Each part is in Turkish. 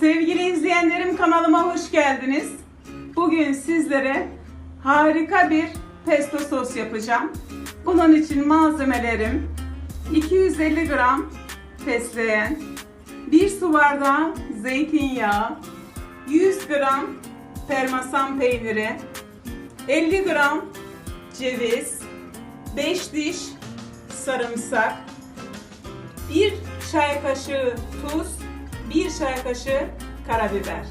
Sevgili izleyenlerim kanalıma hoş geldiniz. Bugün sizlere harika bir pesto sos yapacağım. Bunun için malzemelerim 250 gram fesleğen, 1 su bardağı zeytinyağı, 100 gram parmesan peyniri, 50 gram ceviz, 5 diş sarımsak, 1 çay kaşığı tuz, 1 çay kaşığı karabiber.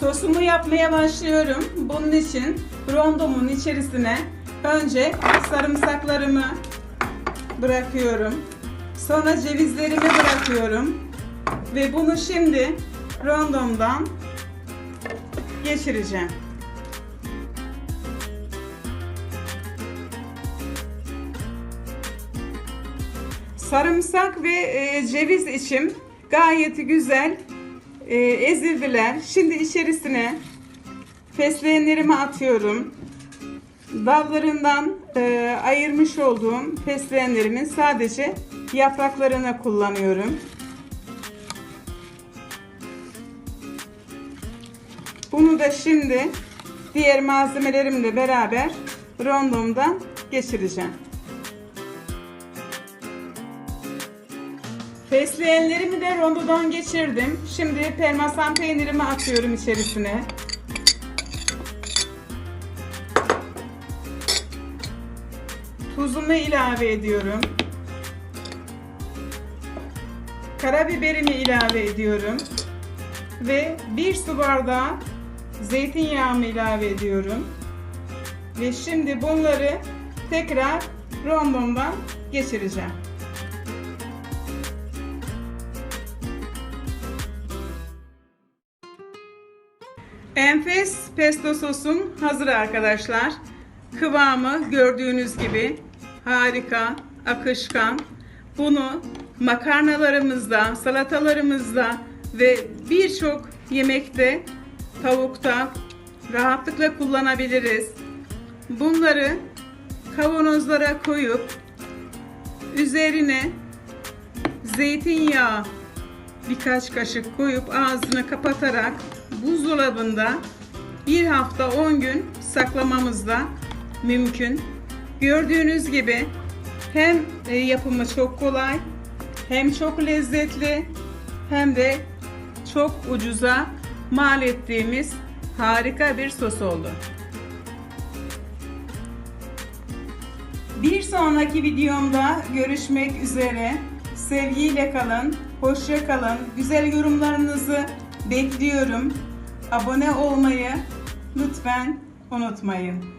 Sosumu yapmaya başlıyorum. Bunun için rondomun içerisine önce sarımsaklarımı bırakıyorum. Sonra cevizlerimi bırakıyorum. Ve bunu şimdi rondomdan geçireceğim. Sarımsak ve e, ceviz içim gayet güzel e, ezildiler. Şimdi içerisine fesleğenlerimi atıyorum. Dallarından e, ayırmış olduğum fesleğenlerimin sadece yapraklarını kullanıyorum. Bunu da şimdi diğer malzemelerimle beraber rondomdan geçireceğim. Fesleğenlerimi de rondodan geçirdim. Şimdi parmesan peynirimi atıyorum içerisine. Tuzumu ilave ediyorum. Karabiberimi ilave ediyorum. Ve bir su bardağı zeytinyağımı ilave ediyorum. Ve şimdi bunları tekrar rondomdan geçireceğim. Enfes pesto sosum hazır arkadaşlar. Kıvamı gördüğünüz gibi harika, akışkan. Bunu makarnalarımızda, salatalarımızda ve birçok yemekte, tavukta rahatlıkla kullanabiliriz. Bunları kavanozlara koyup üzerine zeytinyağı birkaç kaşık koyup ağzını kapatarak buzdolabında bir hafta 10 gün saklamamız da mümkün. Gördüğünüz gibi hem e, yapımı çok kolay, hem çok lezzetli, hem de çok ucuza mal ettiğimiz harika bir sos oldu. Bir sonraki videomda görüşmek üzere. Sevgiyle kalın, hoşça kalın. Güzel yorumlarınızı bekliyorum. Abone olmayı lütfen unutmayın.